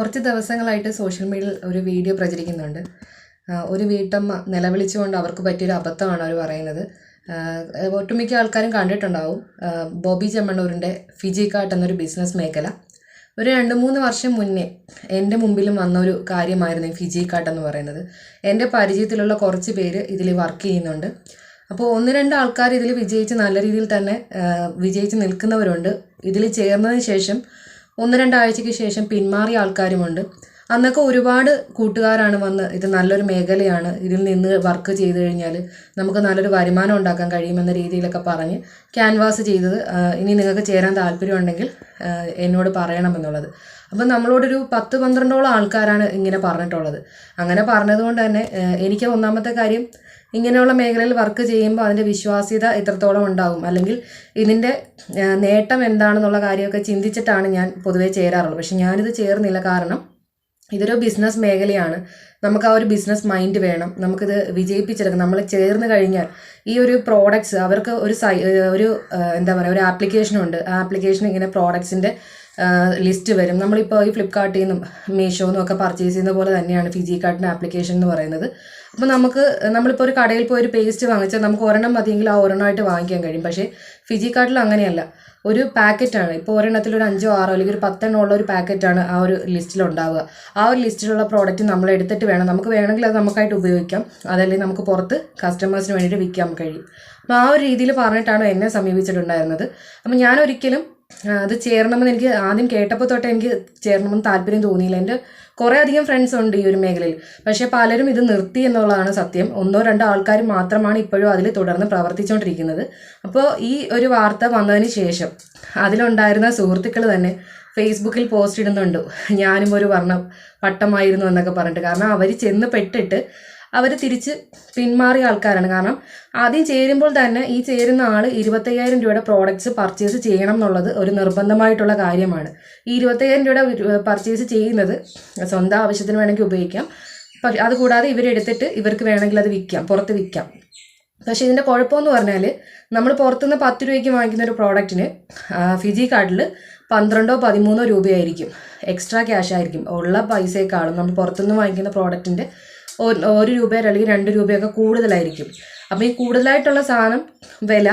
കുറച്ച് ദിവസങ്ങളായിട്ട് സോഷ്യൽ മീഡിയയിൽ ഒരു വീഡിയോ പ്രചരിക്കുന്നുണ്ട്. ഒരു വീട്ടമ്മ നിലവിളിച്ചുകൊണ്ട് അവർക്ക് പറ്റിയൊരു അബദ്ധമാണ് അവർ പറയുന്നത്. ഒട്ടുമിക്ക ആൾക്കാരും കണ്ടിട്ടുണ്ടാവും. ബോബി ചെമ്മണ്ണൂരിന്റെ ഫിജി കാട്ട് എന്നൊരു ബിസിനസ് മേഖല. ഒരു രണ്ട് മൂന്ന് വർഷം മുന്നേ എന്റെ മുമ്പിലും വന്ന ഒരു കാര്യമായിരുന്നു ഈ ഫിജി കാട്ട് എന്ന് പറയുന്നത്. എന്റെ പരിചയത്തിലുള്ള കുറച്ച് പേര് ഇതിൽ വർക്ക് ചെയ്യുന്നുണ്ട്. അപ്പോൾ ഒന്ന് രണ്ട് ആൾക്കാർ ഇതിൽ വിജയിച്ച് നല്ല രീതിയിൽ തന്നെ വിജയിച്ച് നിൽക്കുന്നവരുണ്ട്. ഇതിൽ ചേർന്നതിന് ശേഷം ഒന്ന് രണ്ടാഴ്ചയ്ക്ക് ശേഷം പിന്മാറിയ ആൾക്കാരുമുണ്ട്. അന്നൊക്കെ ഒരുപാട് കൂട്ടുകാരാണ് വന്ന് ഇത് നല്ലൊരു മേഖലയാണ്. ഇതിൽ നിന്ന് വർക്ക് ചെയ്ത് കഴിഞ്ഞാൽ നമുക്ക് നല്ലൊരു വരുമാനം ഉണ്ടാക്കാൻ കഴിയുമെന്ന രീതിയിലൊക്കെ പറഞ്ഞ് ക്യാൻവാസ് ചെയ്തത്. ഇനി നിങ്ങൾക്ക് ചേരാൻ താല്പര്യമുണ്ടെങ്കിൽ എന്നോട് പറയണമെന്നുള്ളത്. അപ്പം നമ്മളോടൊരു പത്ത് പന്ത്രണ്ടോളം ആൾക്കാരാണ് ഇങ്ങനെ പറഞ്ഞിട്ടുള്ളത്. അങ്ങനെ പറഞ്ഞതുകൊണ്ട് തന്നെ എനിക്ക് ഒന്നാമത്തെ കാര്യം ഇങ്ങനെയുള്ള മേഖലയിൽ വർക്ക് ചെയ്യുമ്പോൾ അതിന്റെ വിശ്വാസ്യത എത്രത്തോളം ഉണ്ടാകും അല്ലെങ്കിൽ ഇതിന്റെ നേട്ടം എന്താണെന്നുള്ള കാര്യമൊക്കെ ചിന്തിച്ചിട്ടാണ് ഞാൻ പൊതുവേ ചേരാറുള്ളത്. പക്ഷെ ഞാനിത് ചേർന്നില്ല. കാരണം ഇതൊരു ബിസിനസ് മേഖലയാണ്. നമുക്ക് ആ ഒരു ബിസിനസ് മൈൻഡ് വേണം. നമുക്കിത് വിജയിപ്പിച്ചെടുക്കാം നമ്മൾ ചേർന്ന് കഴിഞ്ഞാൽ ഈ ഒരു പ്രോഡക്റ്റ്സ് അവർക്ക് ഒരു സൈ ഒരു എന്താ പറയുക ഒരു ആപ്ലിക്കേഷൻ ഉണ്ട്. ആ ആപ്ലിക്കേഷൻ ഇങ്ങനെ പ്രോഡക്ട്സിന്റെ ലിസ്റ്റ് വരും. നമ്മളിപ്പോൾ ഈ ഫ്ലിപ്കാർട്ടിൽ നിന്നും മീഷോ ഒക്കെ പർച്ചേസ് ചെയ്യുന്ന പോലെ തന്നെയാണ് ഫിജി കാർട്ടിന്റെ ആപ്ലിക്കേഷൻ എന്ന് പറയുന്നത്. അപ്പോൾ നമുക്ക് നമ്മളിപ്പോൾ ഒരു കടയിൽ പോയി ഒരു പേസ്റ്റ് വാങ്ങിച്ചാൽ നമുക്ക് ഒരെണ്ണം മതിയെങ്കിൽ ആ ഒരെണ്ണമായിട്ട് വാങ്ങിക്കാൻ കഴിയും. പക്ഷേ ഫിജി കാർട്ടിൽ അങ്ങനെയല്ല. ഒരു പാക്കറ്റാണ് ഇപ്പോൾ ഒരെണ്ണത്തിൽ ഒരു അഞ്ചോ ആറോ അല്ലെങ്കിൽ ഒരു പത്തെണ്ണം ഉള്ള ഒരു പാക്കറ്റാണ് ആ ഒരു ലിസ്റ്റിലുണ്ടാവുക ആ ഒരു ലിസ്റ്റിലുള്ള പ്രോഡക്റ്റ് നമ്മൾ എടുത്തിട്ട് വേണം. നമുക്ക് വേണമെങ്കിൽ അത് നമുക്കായിട്ട് ഉപയോഗിക്കാം. അതല്ലെങ്കിൽ നമുക്ക് പുറത്ത് കസ്റ്റമേഴ്സിന് വേണ്ടിയിട്ട് വിൽക്കാൻ കഴിയും. അപ്പോൾ ആ ഒരു രീതിയിൽ പറഞ്ഞിട്ടാണ് എന്നെ സമീപിച്ചിട്ടുണ്ടായിരുന്നത്. അപ്പം ഞാൻ ഒരിക്കലും അത് ചേരണമെന്ന് എനിക്ക് ആദ്യം കേട്ടപ്പോൾ തൊട്ട് എനിക്ക് ചേരണമെന്ന് താല്പര്യം തോന്നിയില്ല. എന്റെ കുറേ അധികം ഫ്രണ്ട്സ് ഉണ്ട് ഈ ഒരു മേഖലയിൽ. പക്ഷേ പലരും ഇത് നിർത്തി എന്നുള്ളതാണ് സത്യം. ഒന്നോ രണ്ടോ ആൾക്കാർ മാത്രമാണ് ഇപ്പോഴും അതിൽ തുടർന്ന് പ്രവർത്തിച്ചുകൊണ്ടിരിക്കുന്നത് അപ്പോൾ ഈ ഒരു വാർത്ത വന്നതിന് ശേഷം അതിലുണ്ടായിരുന്ന സുഹൃത്തുക്കൾ തന്നെ ഫേസ്ബുക്കിൽ പോസ്റ്റ് ഇടുന്നുണ്ട്. ഞാനും ഒരു വർണ പട്ടമായിരുന്നു എന്നൊക്കെ പറഞ്ഞിട്ട്. കാരണം അവർ ചെന്ന് പെട്ടിട്ട് അവർ തിരിച്ച് പിന്മാറിയ ആൾക്കാരാണ്. കാരണം ആദ്യം ചേരുമ്പോൾ തന്നെ ഈ ചേരുന്ന ആൾ ഇരുപത്തയ്യായിരം രൂപയുടെ പ്രോഡക്റ്റ്സ് പർച്ചേസ് ചെയ്യണം എന്നുള്ളത് ഒരു നിർബന്ധമായിട്ടുള്ള കാര്യമാണ്. ഈ ഇരുപത്തയ്യായിരം രൂപയുടെ പർച്ചേസ് ചെയ്യുന്നത് സ്വന്തം ആവശ്യത്തിന് വേണമെങ്കിൽ ഉപയോഗിക്കാം. അതുകൂടാതെ ഇവരെടുത്തിട്ട് ഇവർക്ക് വേണമെങ്കിൽ അത് വിൽക്കാം പുറത്ത് വിൽക്കാം. പക്ഷേ ഇതിന്റെ കുഴപ്പമെന്ന് പറഞ്ഞാൽ നമ്മൾ പുറത്തുനിന്ന് പത്ത് രൂപയ്ക്ക് വാങ്ങിക്കുന്ന ഒരു പ്രോഡക്റ്റിന് ഫിജി കാർഡിൽ പന്ത്രണ്ടോ പതിമൂന്നോ രൂപയായിരിക്കും. എക്സ്ട്രാ ക്യാഷ് ആയിരിക്കും. ഉള്ള പൈസയെക്കാളും നമ്മൾ പുറത്തുനിന്ന് വാങ്ങിക്കുന്ന പ്രോഡക്റ്റിന്റെ ഒരു രൂപയോ അല്ലെങ്കിൽ രണ്ട് രൂപയൊക്കെ കൂടുതലായിരിക്കും. അപ്പോൾ ഈ കൂടുതലായിട്ടുള്ള സാധനം വില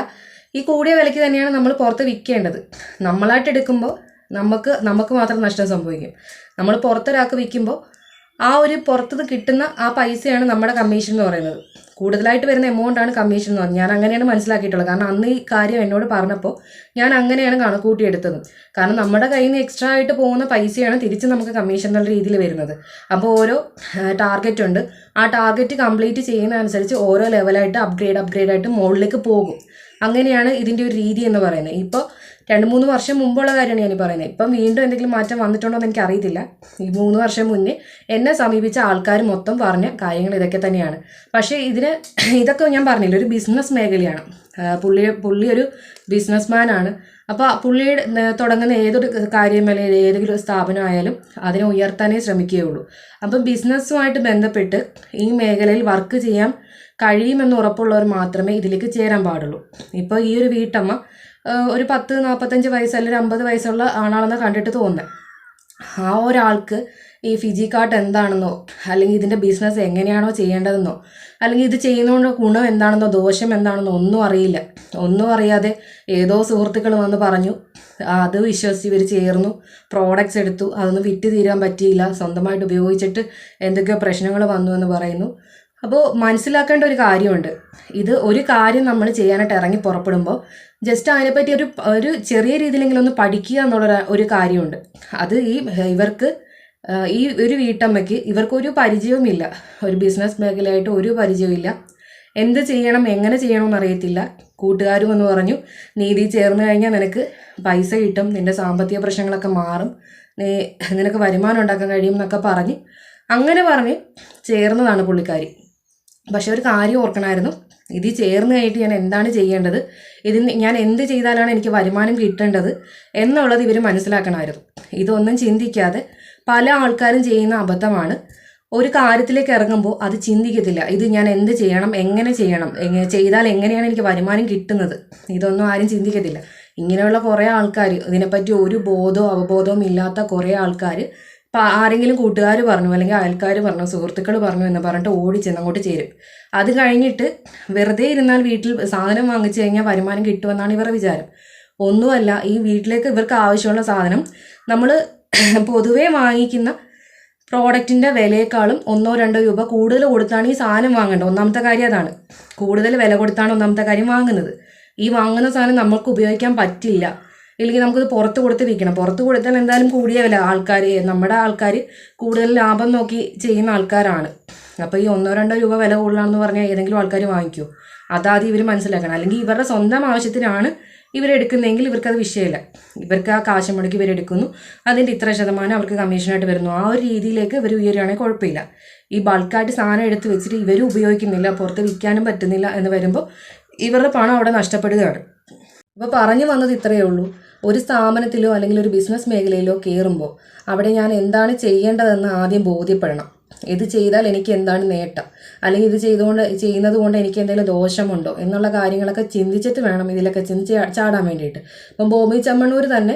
ഈ കൂടിയ വിലയ്ക്ക് തന്നെയാണ് നമ്മൾ പുറത്ത് വിൽക്കേണ്ടത്. നമ്മളായിട്ട് എടുക്കുമ്പോൾ നമുക്ക് നമുക്ക് മാത്രം നഷ്ടം സംഭവിക്കും. നമ്മൾ പുറത്തൊരാൾക്ക് വിൽക്കുമ്പോൾ ആ ഒരു പുറത്തുനിന്ന് കിട്ടുന്ന ആ പൈസയാണ് നമ്മുടെ കമ്മീഷൻ എന്ന് പറയുന്നത്. കൂടുതലായിട്ട് വരുന്ന എമൗണ്ട് ആണ് കമ്മീഷൻ എന്ന് പറഞ്ഞത്. ഞാൻ അങ്ങനെയാണ് മനസ്സിലാക്കിയിട്ടുള്ളത്. കാരണം അന്ന് ഈ കാര്യം എന്നോട് പറഞ്ഞപ്പോൾ ഞാൻ അങ്ങനെയാണ് കണക്കൂട്ടിയെടുത്തത് കാരണം നമ്മുടെ കയ്യിൽ നിന്ന് എക്സ്ട്രാ ആയിട്ട് പോകുന്ന പൈസയാണ് തിരിച്ച് നമുക്ക് കമ്മീഷൻ എന്നുള്ള രീതിയിൽ വരുന്നത്. അപ്പോൾ ഓരോ ടാർഗറ്റ് ഉണ്ട്. ആ ടാർഗറ്റ് കംപ്ലീറ്റ് ചെയ്യുന്ന അനുസരിച്ച് ഓരോ ലെവലായിട്ട് അപ്ഗ്രേഡ് അപ്ഗ്രേഡ് ആയിട്ട് മുകളിലേക്ക് പോകും. അങ്ങനെയാണ് ഇതിന്റെ ഒരു രീതി എന്ന് പറയുന്നത്. ഇപ്പോൾ രണ്ട് മൂന്ന് വർഷം മുമ്പുള്ള കാര്യമാണ് ഞാൻ പറയുന്നത്. ഇപ്പം വീണ്ടും എന്തെങ്കിലും മാറ്റം വന്നിട്ടുണ്ടോ എന്ന് എനിക്ക് അറിയത്തില്ല ഈ മൂന്ന് വർഷം മുന്നേ എന്നെ സമീപിച്ച ആൾക്കാർ മൊത്തം പറഞ്ഞ കാര്യങ്ങൾ ഇതൊക്കെ തന്നെയാണ്. പക്ഷേ ഇതിന് ഇതൊക്കെ ഞാൻ പറഞ്ഞില്ല ഒരു ബിസിനസ് മേഖലയാണ്. പുള്ളി പുള്ളി ഒരു ബിസിനസ്മാൻ ആണ്. അപ്പോൾ പുള്ളിയുടെ തുടങ്ങുന്ന ഏതൊരു കാര്യം അല്ലെങ്കിൽ ഏതെങ്കിലും സ്ഥാപനമായാലും അതിനെ ഉയർത്താനേ ശ്രമിക്കുകയുള്ളൂ. അപ്പം ബിസിനസ്സുമായിട്ട് ബന്ധപ്പെട്ട് ഈ മേഖലയിൽ വർക്ക് ചെയ്യാൻ കഴിയുമെന്ന് ഉറപ്പുള്ളവർ മാത്രമേ ഇതിലേക്ക് ചേരാൻ പാടുള്ളൂ. ഇപ്പോൾ ഈ ഒരു വീട്ടമ്മ ഒരു പത്ത് നാൽപ്പത്തഞ്ച് വയസ്സ് അല്ലെങ്കിൽ ഒരു അമ്പത് വയസ്സുള്ള ആണാണെന്ന് കണ്ടിട്ട് തോന്നുന്നത് ആ ഒരാൾക്ക് ഈ ഫിജി കാർട്ട് എന്താണെന്നോ അല്ലെങ്കിൽ ഇതിന്റെ ബിസിനസ് എങ്ങനെയാണോ ചെയ്യേണ്ടതെന്നോ അല്ലെങ്കിൽ ഇത് ചെയ്യുന്നതുകൊണ്ട് ഗുണം എന്താണെന്നോ ദോഷം എന്താണെന്നോ ഒന്നും അറിയില്ല. ഒന്നും അറിയാതെ ഏതോ സുഹൃത്തുക്കൾ വന്ന് പറഞ്ഞു അത് വിശ്വസിച്ച് ഇവർ ചേർന്നു പ്രോഡക്റ്റ്സ് എടുത്തു അതൊന്നും വിറ്റ് തീരാൻ പറ്റിയില്ല സ്വന്തമായിട്ട് ഉപയോഗിച്ചിട്ട് എന്തൊക്കെയോ പ്രശ്നങ്ങൾ വന്നു എന്ന് പറയുന്നു. അപ്പോൾ മനസ്സിലാക്കേണ്ട ഒരു കാര്യമുണ്ട്. ഇത് ഒരു കാര്യം നമ്മൾ ചെയ്യാനായിട്ട് ഇറങ്ങി പുറപ്പെടുമ്പോൾ ജസ്റ്റ് അതിനെപ്പറ്റി ഒരു ഒരു ചെറിയ രീതിയിലെങ്കിലും ഒന്ന് പഠിക്കുക എന്നുള്ള ഒരു കാര്യമുണ്ട്. അത് ഈ ഇവർക്ക് ഈ ഒരു വീട്ടമ്മയ്ക്ക് ഇവർക്കൊരു പരിചയവുമില്ല. ഒരു ബിസിനസ് മേഖലയായിട്ട് ഒരു പരിചയവുമില്ല. എന്ത് ചെയ്യണം എങ്ങനെ ചെയ്യണമെന്ന് അറിയത്തില്ല. കൂട്ടുകാരും എന്ന് പറഞ്ഞു നീതി ചേർന്ന് കഴിഞ്ഞാൽ നിനക്ക് പൈസ കിട്ടും നിന്റെ സാമ്പത്തിക പ്രശ്നങ്ങളൊക്കെ മാറും നീ നിനക്ക് വരുമാനം ഉണ്ടാക്കാൻ കഴിയും എന്നൊക്കെ പറഞ്ഞ് അങ്ങനെ പറഞ്ഞ് ചേർന്നതാണ് പുള്ളിക്കാരി. പക്ഷെ ഒരു കാര്യം ഓർക്കണമായിരുന്നു. ഇതിൽ ചേർന്ന് കഴിഞ്ഞിട്ട് ഞാൻ എന്താണ് ചെയ്യേണ്ടത്? ഇതിന് ഞാൻ എന്ത് ചെയ്താലാണ് എനിക്ക് വരുമാനം കിട്ടേണ്ടത് എന്നുള്ളത് ഇവർ മനസ്സിലാക്കണമായിരുന്നു. ഇതൊന്നും ചിന്തിക്കാതെ പല ആൾക്കാരും ചെയ്യുന്ന അബദ്ധമാണ്. ഒരു കാര്യത്തിലേക്ക് ഇറങ്ങുമ്പോൾ അത് ചിന്തിക്കത്തില്ല. ഇത് ഞാൻ എന്ത് ചെയ്യണം എങ്ങനെ ചെയ്യണം ചെയ്താൽ എങ്ങനെയാണ് എനിക്ക് വരുമാനം കിട്ടുന്നത്? ഇതൊന്നും ആരും ചിന്തിക്കത്തില്ല. ഇങ്ങനെയുള്ള കുറേ ആൾക്കാർ ഇതിനെപ്പറ്റി ഒരു ബോധവും അവബോധവും ഇല്ലാത്ത കുറേ ആൾക്കാർ അപ്പോൾ ആരെങ്കിലും കൂട്ടുകാർ പറഞ്ഞു അല്ലെങ്കിൽ അയൽക്കാർ പറഞ്ഞു സുഹൃത്തുക്കൾ പറഞ്ഞു എന്ന് പറഞ്ഞിട്ട് ഓടി ചെന്ന് അങ്ങോട്ട് ചേരും. അത് കഴിഞ്ഞിട്ട് വെറുതെ ഇരുന്നാൽ വീട്ടിൽ സാധനം വാങ്ങിച്ചു കഴിഞ്ഞാൽ വരുമാനം കിട്ടുമെന്നാണ് ഇവരുടെ വിചാരം. ഒന്നുമല്ല ഈ വീട്ടിലേക്ക് ഇവർക്ക് ആവശ്യമുള്ള സാധനം നമ്മൾ പൊതുവേ വാങ്ങിക്കുന്ന പ്രോഡക്റ്റിന്റെ വിലയേക്കാളും ഒന്നോ രണ്ടോ രൂപ കൂടുതൽ കൊടുത്താണ് ഈ സാധനം വാങ്ങേണ്ടത്. ഒന്നാമത്തെ കാര്യം അതാണ്. കൂടുതൽ വില കൊടുത്താണ് ഒന്നാമത്തെ കാര്യം വാങ്ങുന്നത്. ഈ വാങ്ങുന്ന സാധനം നമുക്ക് ഉപയോഗിക്കാൻ പറ്റില്ല. ഇല്ലെങ്കിൽ നമുക്കത് പുറത്ത് കൊടുത്ത് വിൽക്കണം. പുറത്ത് കൊടുത്താൽ എന്തായാലും കൂടിയ ആൾക്കാർ നമ്മുടെ ആൾക്കാർ കൂടുതൽ ലാഭം നോക്കി ചെയ്യുന്ന ആൾക്കാരാണ്. അപ്പോൾ ഈ ഒന്നോ രണ്ടോ രൂപ വില കൂടുതലാണെന്ന് പറഞ്ഞാൽ ഏതെങ്കിലും ആൾക്കാർ വാങ്ങിക്കുമോ അതാദ്യം ഇവർ മനസ്സിലാക്കണം. അല്ലെങ്കിൽ ഇവരുടെ സ്വന്തം ആവശ്യത്തിനാണ് ഇവരെടുക്കുന്നതെങ്കിൽ ഇവർക്കത് വിഷയമില്ല. ഇവർക്ക് ആ കാശ് മുടക്കി ഇവരെടുക്കുന്നു അതിന്റെ ഇത്ര ശതമാനം അവർക്ക് കമ്മീഷനായിട്ട് വരുന്നു. ആ ഒരു രീതിയിലേക്ക് ഇവർ ഉയരുകയാണെങ്കിൽ കുഴപ്പമില്ല. ഈ ബൾക്കായിട്ട് സാധനം എടുത്ത് വെച്ചിട്ട് ഇവർ ഉപയോഗിക്കുന്നില്ല പുറത്ത് വിൽക്കാനും പറ്റുന്നില്ല എന്ന് വരുമ്പോൾ ഇവരുടെ പണം അവിടെ നഷ്ടപ്പെടുകയാണ്. അപ്പോൾ പറഞ്ഞു വന്നത് ഇത്രയേ ഉള്ളൂ. ഒരു സ്ഥാപനത്തിലോ അല്ലെങ്കിൽ ഒരു ബിസിനസ് മേഖലയിലോ കയറുമ്പോൾ അവിടെ ഞാൻ എന്താണ് ചെയ്യേണ്ടതെന്ന് ആദ്യം ബോധ്യപ്പെടണം. ഇത് ചെയ്താൽ എനിക്ക് എന്താണ് നേട്ടം? അല്ലെങ്കിൽ ഇത് ചെയ്തുകൊണ്ട് ചെയ്യുന്നത് കൊണ്ട് എനിക്ക് എന്തെങ്കിലും ദോഷമുണ്ടോ എന്നുള്ള കാര്യങ്ങളൊക്കെ ചിന്തിച്ചിട്ട് വേണം ഇതിലൊക്കെ ചിന്തിച്ച് ചാടാൻ വേണ്ടിയിട്ട്. ഇപ്പം ബോബി ചമ്മണ്ണൂർ തന്നെ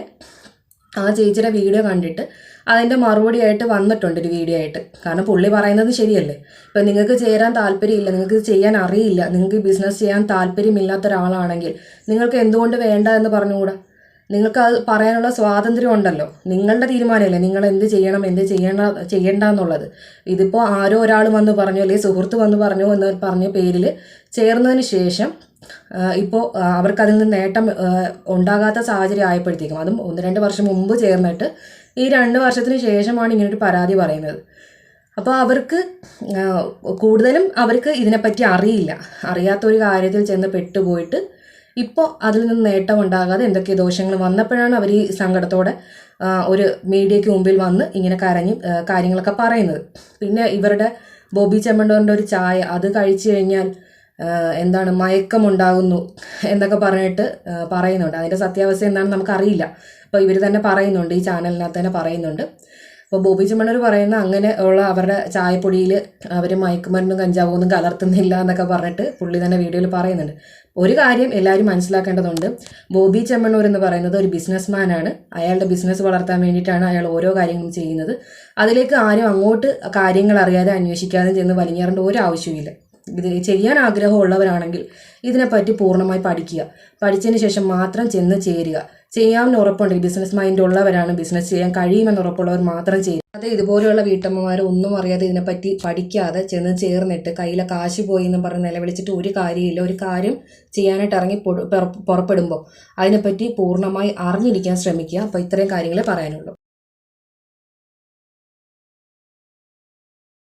ആ ചേച്ചിയുടെ വീഡിയോ കണ്ടിട്ട് അതിന്റെ മറുപടിയായിട്ട് വന്നിട്ടുണ്ട് ഒരു വീഡിയോ ആയിട്ട്. കാരണം പുള്ളി പറയുന്നത് ശരിയല്ലേ? ഇപ്പം നിങ്ങൾക്ക് ചേരാൻ താല്പര്യമില്ല നിങ്ങൾക്ക് ഇത് ചെയ്യാൻ അറിയില്ല നിങ്ങൾക്ക് ബിസിനസ് ചെയ്യാൻ താല്പര്യമില്ലാത്ത ഒരാളാണെങ്കിൽ നിങ്ങൾക്ക് എന്തുകൊണ്ട് വേണ്ട എന്ന് പറഞ്ഞുകൂടാ? നിങ്ങൾക്ക് അത് പറയാനുള്ള സ്വാതന്ത്ര്യം ഉണ്ടല്ലോ നിങ്ങളുടെ തീരുമാനമല്ലേ? നിങ്ങൾ എന്ത് ചെയ്യണം എന്ത് ചെയ്യണ ചെയ്യണ്ട എന്നുള്ളത് ഇതിപ്പോൾ ആരോ ഒരാൾ വന്ന് പറഞ്ഞോ അല്ലെങ്കിൽ സുഹൃത്ത് വന്ന് പറഞ്ഞു എന്ന് പറഞ്ഞ പേരിൽ ചേർന്നതിന് ശേഷം ഇപ്പോൾ അവർക്കതിൽ നിന്ന് നേട്ടം ഉണ്ടാകാത്ത സാഹചര്യം ആയപ്പോഴത്തേക്കും അതും ഒന്ന് രണ്ട് വർഷം മുമ്പ് ചേർന്നിട്ട് ഈ രണ്ട് വർഷത്തിന് ശേഷമാണ് ഇങ്ങനൊരു പരാതി പറയുന്നത്. അപ്പോൾ അവർക്ക് കൂടുതലും അവർക്ക് ഇതിനെപ്പറ്റി അറിയില്ല. അറിയാത്ത ഒരു കാര്യത്തിൽ ചെന്ന് പെട്ടുപോയിട്ട് ഇപ്പോൾ അതിൽ നിന്ന് നേട്ടം ഉണ്ടാകാതെ എന്തൊക്കെ ദോഷങ്ങൾ വന്നപ്പോഴാണ് അവർ ഈ സങ്കടത്തോടെ ഒരു മീഡിയയ്ക്ക് മുമ്പിൽ വന്ന് ഇങ്ങനെ കരഞ്ഞ് കാര്യങ്ങളൊക്കെ പറയുന്നത്. പിന്നെ ഇവരുടെ ബോബി ചെമ്മണ്ടോറിന്റെ ഒരു ചായ അത് കഴിച്ചു കഴിഞ്ഞാൽ എന്താണ് മയക്കമുണ്ടാകുന്നു എന്നൊക്കെ പറഞ്ഞിട്ട് പറയുന്നുണ്ട്. അതിന്റെ സത്യാവസ്ഥ എന്താണെന്ന് നമുക്കറിയില്ല. അപ്പോൾ ഇവർ തന്നെ പറയുന്നുണ്ട് ഈ ചാനലിനകത്ത് തന്നെ പറയുന്നുണ്ട്. അപ്പോൾ ബോബി ചുമണ്ണർ പറയുന്ന അങ്ങനെ ഉള്ള അവരുടെ ചായപ്പൊടിയിൽ അവർ മയക്കുമരുന്നും കഞ്ചാവും ഒന്നും കലർത്തുന്നില്ല എന്നൊക്കെ പറഞ്ഞിട്ട് പുള്ളി തന്നെ വീഡിയോയിൽ പറയുന്നുണ്ട്. ഒരു കാര്യം എല്ലാവരും മനസ്സിലാക്കേണ്ടതുണ്ട്. ബോബി ചെമ്മണ്ണൂർ എന്ന് പറയുന്നത് ഒരു ബിസിനസ്മാനാണ്. അയാളുടെ ബിസിനസ് വളർത്താൻ വേണ്ടിയിട്ടാണ് അയാൾ ഓരോ കാര്യങ്ങളും ചെയ്യുന്നത്. അതിലേക്ക് ആരും അങ്ങോട്ട് കാര്യങ്ങൾ അറിയാതെ അന്വേഷിക്കാതെ ചെന്ന് വലിഞ്ഞേറേണ്ട ഒരു ആവശ്യമില്ല ഇത് ചെയ്യാൻ ആഗ്രഹമുള്ളവരാണെങ്കിൽ ഇതിനെപ്പറ്റി പൂർണമായി പഠിക്കുക. പഠിച്ചതിന് ശേഷം മാത്രം ചെന്ന് ചേരുക. ചെയ്യാമെന്ന് ഉറപ്പുണ്ടെങ്കിൽ ബിസിനസ് മൈൻഡ് ഉള്ളവരാണ് ബിസിനസ് ചെയ്യാൻ കഴിയുമെന്ന് ഉറപ്പുള്ളവർ മാത്രം ചെയ്യും. അത് ഇതുപോലെയുള്ള വീട്ടമ്മമാർ ഒന്നും അറിയാതെ ഇതിനെപ്പറ്റി പഠിക്കാതെ ചെന്ന് ചേർന്നിട്ട് കയ്യിലെ കാശ് പോയി എന്ന് പറഞ്ഞ് നിലവിളിച്ചിട്ട് ഒരു കാര്യമില്ല. ഒരു കാര്യം ചെയ്യാനായിട്ട് ഇറങ്ങി പുറപ്പെടുമ്പോൾ അതിനെപ്പറ്റി പൂർണമായി അറിഞ്ഞിരിക്കാൻ ശ്രമിക്കുക. അപ്പോൾ ഇത്രയും കാര്യങ്ങളെ പറയാനുള്ളൂ.